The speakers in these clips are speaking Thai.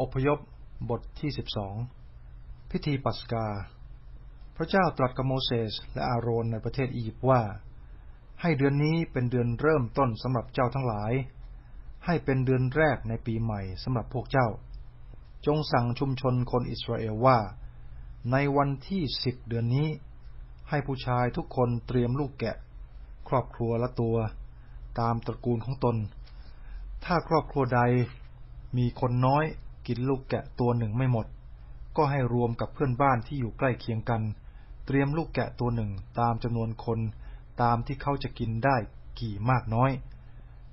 อพยพบทที่สิบสองพิธีปัสกา พระเจ้าตรัสกับโมเสสและอาโรนในประเทศอียิปต์ว่า ให้เดือนนี้เป็นเดือนเริ่มต้นสำหรับเจ้าทั้งหลาย ให้เป็นเดือนแรกในปีใหม่สำหรับพวกเจ้า จงสั่งชุมชนคนอิสราเอลว่า ในวันที่สิบเดือนนี้ ให้ผู้ชายทุกคนเตรียมลูกแกะ ครอบครัวละตัว ตามตระกูลของตน ถ้าครอบครัวใดมีคนน้อย กินลูกแกะตัวหนึ่งไม่หมด ก็ให้รวมกับเพื่อนบ้านที่อยู่ใกล้เคียงกัน เตรียมลูกแกะตัวหนึ่งตามจำนวนคนตามที่เขาจะกินได้กี่มากน้อย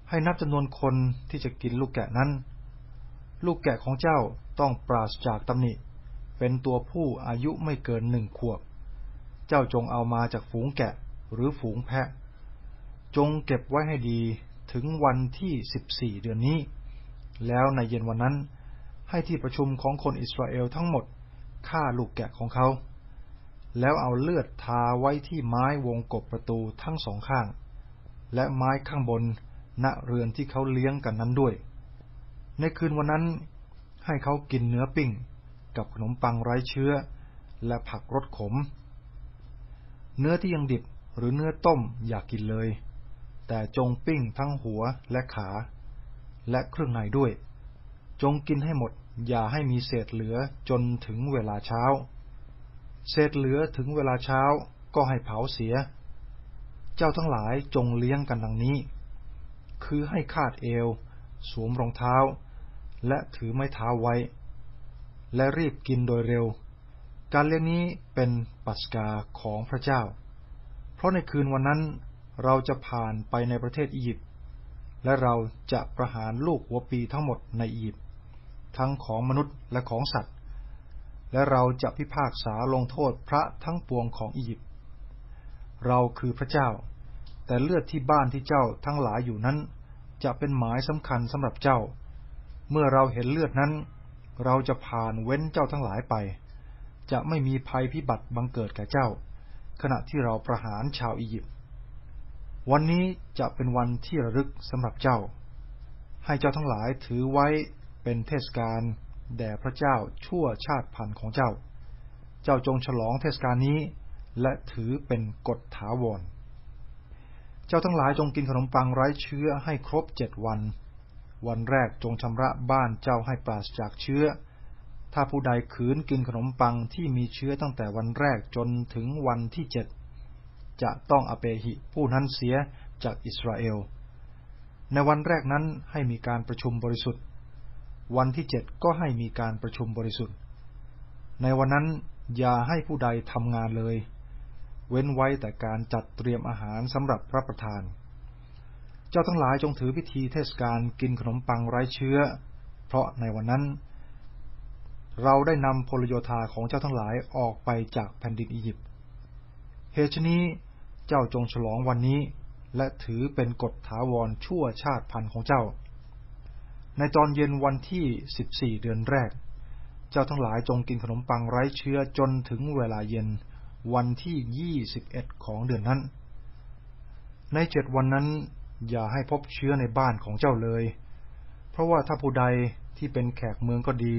ให้นับจำนวนคนที่จะกินลูกแกะนั้น ลูกแกะของเจ้าต้องปราศจากตำหนิ เป็นตัวผู้อายุไม่เกินหนึ่งขวบ เจ้าจงเอามาจากฝูงแกะหรือฝูงแพะ จงเก็บไว้ให้ดีถึงวันที่สิบสี่เดือนนี้ แล้วในเย็นวันนั้น ให้ที่ประชุมของคนอิสราเอลทั้งหมดฆ่าลูกแกะของเขา แล้วเอาเลือดทาไว้ที่ไม้วงกบประตูทั้งสองข้าง และไม้ข้างบนณเรือนที่เขาเลี้ยงกันนั้นด้วย ในคืนวันนั้นให้เขากินเนื้อปิ้ง กับขนมปังไร้เชื้อ และผักรสขม เนื้อที่ยังดิบหรือเนื้อต้มอยากกินเลย แต่จงปิ้งทั้งหัวและขา และเครื่องในด้วย จงกินให้หมด อย่าให้มีเศษเหลือจนถึงเวลาเช้า เศษเหลือถึงเวลาเช้าก็ให้เผาเสีย เจ้าทั้งหลายจงเลี้ยงกันดังนี้ คือให้คาดเอว สวมรองเท้า และถือไม้เท้าไว้ และรีบกินโดยเร็ว การเลี้ยงนี้เป็นปัสกาของพระเจ้า เพราะในคืนวันนั้นเราจะผ่านไปในประเทศอียิปต์และเราจะประหารลูกหัวปีทั้งหมดในอียิปต์ ทั้งของมนุษย์และของสัตว์ และเราจะพิพากษาลงโทษพระทั้งปวงของอียิปต์เราคือพระเจ้า แต่เลือดที่บ้านที่เจ้าทั้งหลายอยู่นั้น จะเป็นหมายสำคัญสำหรับเจ้า เมื่อเราเห็นเลือดนั้น เราจะผ่านเว้นเจ้าทั้งหลายไป จะไม่มีภัยพิบัติบังเกิดแก่เจ้า ขณะที่เราประหารชาวอียิปต์วันนี้จะเป็นวันที่ระลึกสำหรับเจ้า ให้เจ้าทั้งหลายถือไว้ เป็นเทศกาลแด่พระเจ้าชั่วชาติพันธุ์ของเจ้า เจ้าจงฉลองเทศกาลนี้ และถือเป็นกฎถาวร เจ้าทั้งหลายจงกินขนมปังไร้เชื้อให้ครบเจ็ดวัน วันแรกจงชำระบ้านเจ้าให้ปราศจากเชื้อ ถ้าผู้ใดขืนกินขนมปังที่มีเชื้อตั้งแต่วันแรกจนถึงวันที่เจ็ดจะต้องอเปหิผู้นั้นเสียจากอิสราเอล ในวันแรกนั้นให้มีการประชุมบริสุทธิ์ วันที่เจ็ดก็ให้มีการประชุมบริสุทธิ์ ในวันนั้นอย่าให้ผู้ใดทำงานเลย เว้นไว้แต่การจัดเตรียมอาหารสำหรับรับประทาน เจ้าทั้งหลายจงถือพิธีเทศกาลกินขนมปังไร้เชื้อ เพราะในวันนั้น เราได้นำพลโยธาของเจ้าทั้งหลายออกไปจากแผ่นดินอียิปต์เหตุนี้เจ้าจงฉลองวันนี้และถือเป็นกฎถาวรชั่วชาติพันธุ์ของเจ้า ในตอนเย็นวันที่สิบสี่เดือนแรก เจ้าทั้งหลายจงกินขนมปังไร้เชื้อจนถึงเวลาเย็นวันที่ยี่สิบเอ็ดของเดือนนั้น ในเจ็ดวันนั้น อย่าให้พบเชื้อในบ้านของเจ้าเลย เพราะว่าถ้าผู้ใดที่เป็นแขกเมืองก็ดี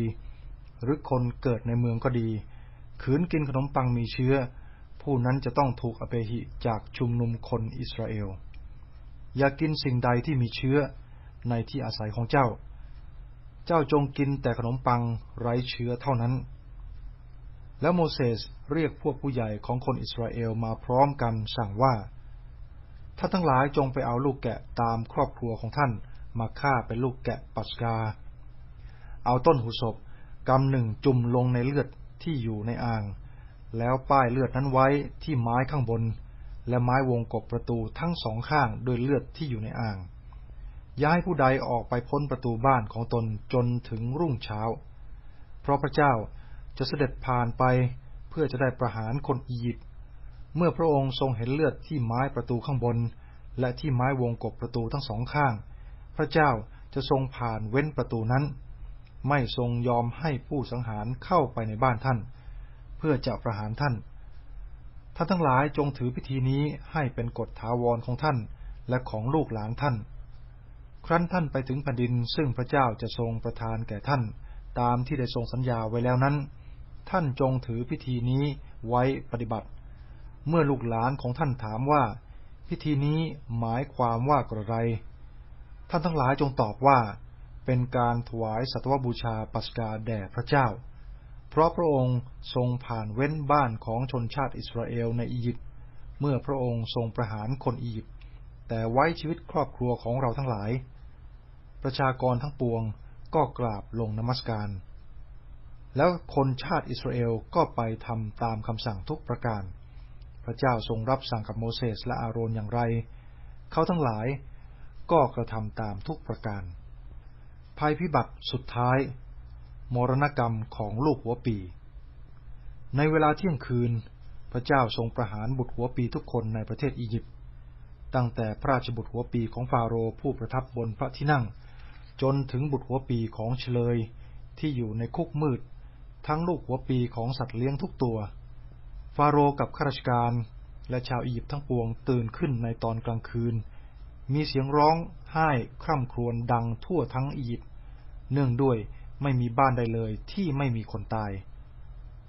หรือคนเกิดในเมืองก็ดี ขืนกินขนมปังมีเชื้อ ผู้นั้นจะต้องถูกอเปหิจากชุมนุมคนอิสราเอล อย่ากกินสิ่งใดที่มีเชื้อในที่อาศัยของเจ้า เจ้าจงกินแต่ขนมปังไร้เชื้อเท่านั้น แล้วโมเสสเรียกพวกผู้ใหญ่ของคนอิสราเอลมาพร้อมกันสั่งว่าถ้าทั้งหลายจงไปเอาลูกแกะตามครอบครัวของท่านมาฆ่าเป็นลูกแกะปัสกา เอาต้นหูศพกำหนึ่งจุ่มลงในเลือดที่อยู่ในอ่าง แล้วป้ายเลือดนั้นไว้ที่ไม้ข้างบน และไม้วงกบประตูทั้งสองข้างโดยเลือดที่อยู่ในอ่าง ย้ายผู้ใดออกไปพ้นประตูบ้านของตนจนถึงรุ่งเช้า เพราะพระเจ้าจะเสด็จผ่านไปเพื่อจะได้ประหารคนอียิปต์ เมื่อพระองค์ทรงเห็นเลือดที่ไม้ประตูข้างบน และที่ไม้วงกบประตูทั้งสองข้าง พระเจ้าจะทรงผ่านเว้นประตูนั้น ไม่ทรงยอมให้ผู้สังหารเข้าไปในบ้านท่าน เพื่อจะประหารท่าน ท่านทั้งหลายจงถือพิธีนี้ให้เป็นกฎถาวรของท่านและของลูกหลานท่าน ครั้นท่านไปถึงแผ่นดินซึ่งพระเจ้าจะทรงประทานแก่ท่าน ตามที่ได้ทรงสัญญาไว้แล้วนั้น ท่านจงถือพิธีนี้ไว้ปฏิบัติ เมื่อลูกหลานของท่านถามว่า พิธีนี้หมายความว่ากระไร ท่านทั้งหลายจงตอบว่า เป็นการถวายสัตวบูชาปัสกาแด่พระเจ้า เพราะพระองค์ทรงผ่านเว้นบ้านของชนชาติอิสราเอลในอียิปต์เมื่อพระองค์ทรงประหารคนอียิปต์แต่ไว้ชีวิตครอบครัวของเราทั้งหลาย ประชากรทั้งปวงก็กราบลงนมัสการ แล้วคนชาติอิสราเอลก็ไปทำตามคำสั่งทุกประการ พระเจ้าทรงรับสั่งกับโมเสสและอาโรนอย่างไร เขาทั้งหลายก็กระทำตามทุกประการ ภัยพิบัติสุดท้าย มรณกรรมของลูกหัวปี ในเวลาเที่ยงคืน พระเจ้าทรงประหารบุตรหัวปีทุกคนในประเทศอียิปต์ ตั้งแต่พระราชบุตรหัวปีของฟาโรห์ผู้ประทับบนพระที่นั่ง จนถึงบุตรหัวปีของเฉลยที่อยู่ในคุกมืด ทั้งลูกหัวปีของสัตว์เลี้ยงทุกตัว ฟาโรห์กับข้าราชการและชาวอียิปต์ทั้งปวงตื่นขึ้นในตอนกลางคืน มีเสียงร้องไห้คร่ำครวญดังทั่วทั้งอียิปต์เนื่องด้วยไม่มีบ้านใดเลยที่ไม่มีคนตาย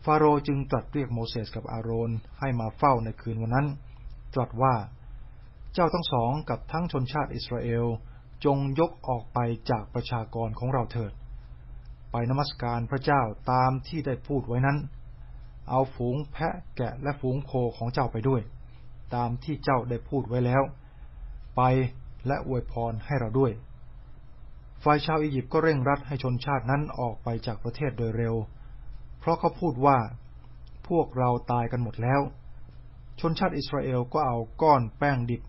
ฟาโรห์จึงตรัสเรียกโมเสสกับอาโรนให้มาเฝ้าในคืนวันนั้น ตรัสว่า เจ้าทั้งสองกับทั้งชนชาติอิสราเอล จงยกออกไปจากประชากรของเราเถิด ไปนมัสการพระเจ้าตามที่ได้พูดไว้นั้น เอาฝูงแพะแกะและฝูงโคของเจ้าไปด้วย ตามที่เจ้าได้พูดไว้แล้ว ไปและอวยพรให้เราด้วย ฝ่ายชาวอียิปต์ก็เร่งรัดให้ชนชาตินั้นออกไปจากประเทศโดยเร็ว เพราะเขาพูดว่า พวกเราตายกันหมดแล้ว ชนชาติอิสราเอลก็เอาก้อนแป้งดิบ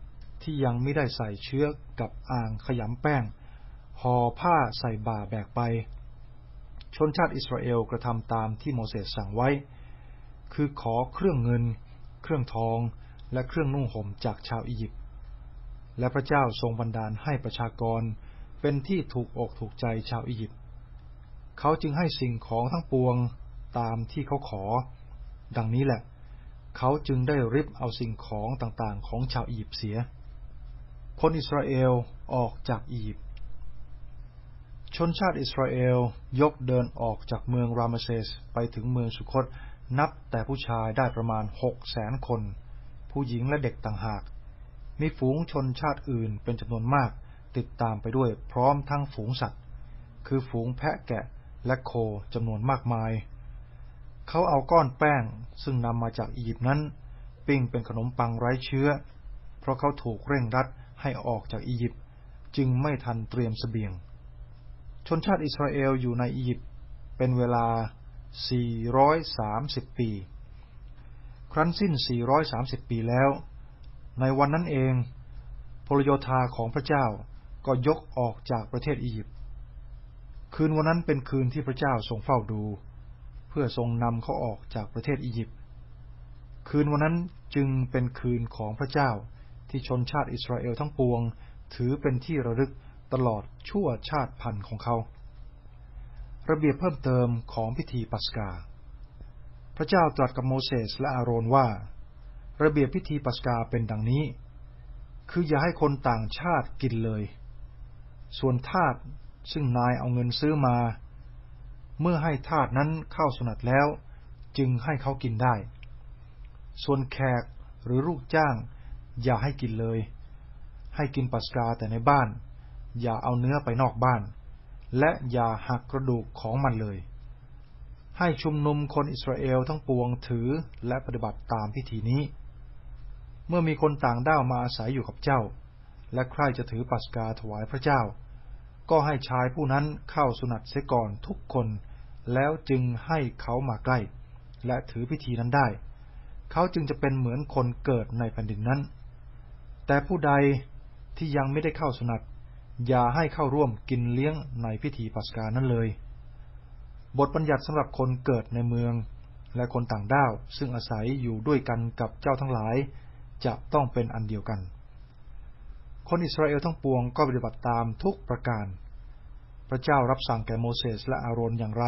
ที่ยังไม่ได้ใส่เชื้อ กับอ่างขยำแป้งห่อผ้าใส่บ่าแบกไป ชนชาติอิสราเอลกระทำตามที่โมเสสสั่งไว้ คือขอเครื่องเงิน เครื่องทอง และเครื่องนุ่งห่มจากชาวอียิปต์ และพระเจ้าทรงบันดาลให้ประชากรเป็นที่ถูกอกถูกใจชาวอียิปต์ เขาจึงให้สิ่งของทั้งปวงตามที่เขาขอ ดังนี้แหละ เขาจึงได้ริบเอาสิ่งของต่างๆของชาวอียิปต์เสีย คนอิสราเอลออกจากอียิปต์ชนชาติอิสราเอลยกเดินออกจากเมืองรามเซสไปถึงเมืองสุคตนับแต่ผู้ชายได้ประมาณหกแสนคน ผู้หญิงและเด็กต่างหาก มีฝูงชนชาติอื่นเป็นจำนวนมากติดตามไปด้วยพร้อมทั้งฝูงสัตว์ คือฝูงแพะแกะและโคจำนวนมากมาย เขาเอาก้อนแป้งซึ่งนำมาจากอียิปต์นั้น ปิ้งเป็นขนมปังไร้เชื้อ เพราะเขาถูกเร่งรัด ให้ออกจากอียิปต์จึงไม่ทันเตรียมสเสบียง ชนชาติอิสราเอลอยู่ในอียิปต์เป็นเวลา 430 ปี ครั้นสิ้น 430 ปีแล้ว ในวันนั้นเองพลโยธาของพระเจ้าก็ยกออกจากประเทศอียิปต์ คืนวันนั้นเป็นคืนที่พระเจ้าทรงเฝ้าดู เพื่อทรงนำเขาออกจากประเทศอียิปต์ คืนวันนั้นจึงเป็นคืนของพระเจ้า ที่ชนชาติอิสราเอลทั้งปวง ถือเป็นที่ระลึกตลอดชั่วชาติพันธุ์ของเขา ระเบียบเพิ่มเติมของพิธีปัสกา พระเจ้าตรัสกับโมเสสและอาโรนว่า ระเบียบพิธีปัสกาเป็นดังนี้ คืออย่าให้คนต่างชาติกินเลย ส่วนทาสซึ่งนายเอาเงินซื้อมา เมื่อให้ทาสนั้นเข้าสนัดแล้ว จึงให้เขากินได้ ส่วนแขกหรือลูกจ้าง อย่าให้กินเลย ให้กินปัสกาแต่ในบ้าน อย่าเอาเนื้อไปนอกบ้าน และอย่าหักกระดูกของมันเลย ให้ชุมนุมคนอิสราเอลทั้งปวงถือและปฏิบัติตามพิธีนี้ เมื่อมีคนต่างด้าวมาอาศัยอยู่กับเจ้า และใครจะถือปัสกาถวายพระเจ้า ก็ให้ชายผู้นั้นเข้าสุนัตเสก่อนทุกคนแล้วจึงให้เขามาใกล้ และถือพิธีนั้นได้ เขาจึงจะเป็นเหมือนคนเกิดในแผ่นดินนั้น แต่ผู้ใดที่ยังไม่ได้เข้าสนัดอย่าให้เข้าร่วมกินเลี้ยงในพิธีปัสกานั้นเลย บทบัญญัติสำหรับคนเกิดในเมือง และคนต่างด้าว ซึ่งอาศัยอยู่ด้วยกันกับเจ้าทั้งหลาย จะต้องเป็นอันเดียวกัน คนอิสราเอลทั้งปวงก็ปฏิบัติตามทุกประการ พระเจ้ารับสั่งแก่โมเสสและอาโรนอย่างไร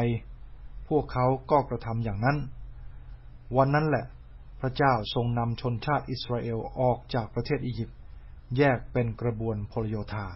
พวกเขาก็กระทำอย่างนั้น วันนั้นแหละ พระเจ้าทรงนำชนชาติอิสราเอลออกจากประเทศอียิปต์แยกเป็นกระบวนพลโยธา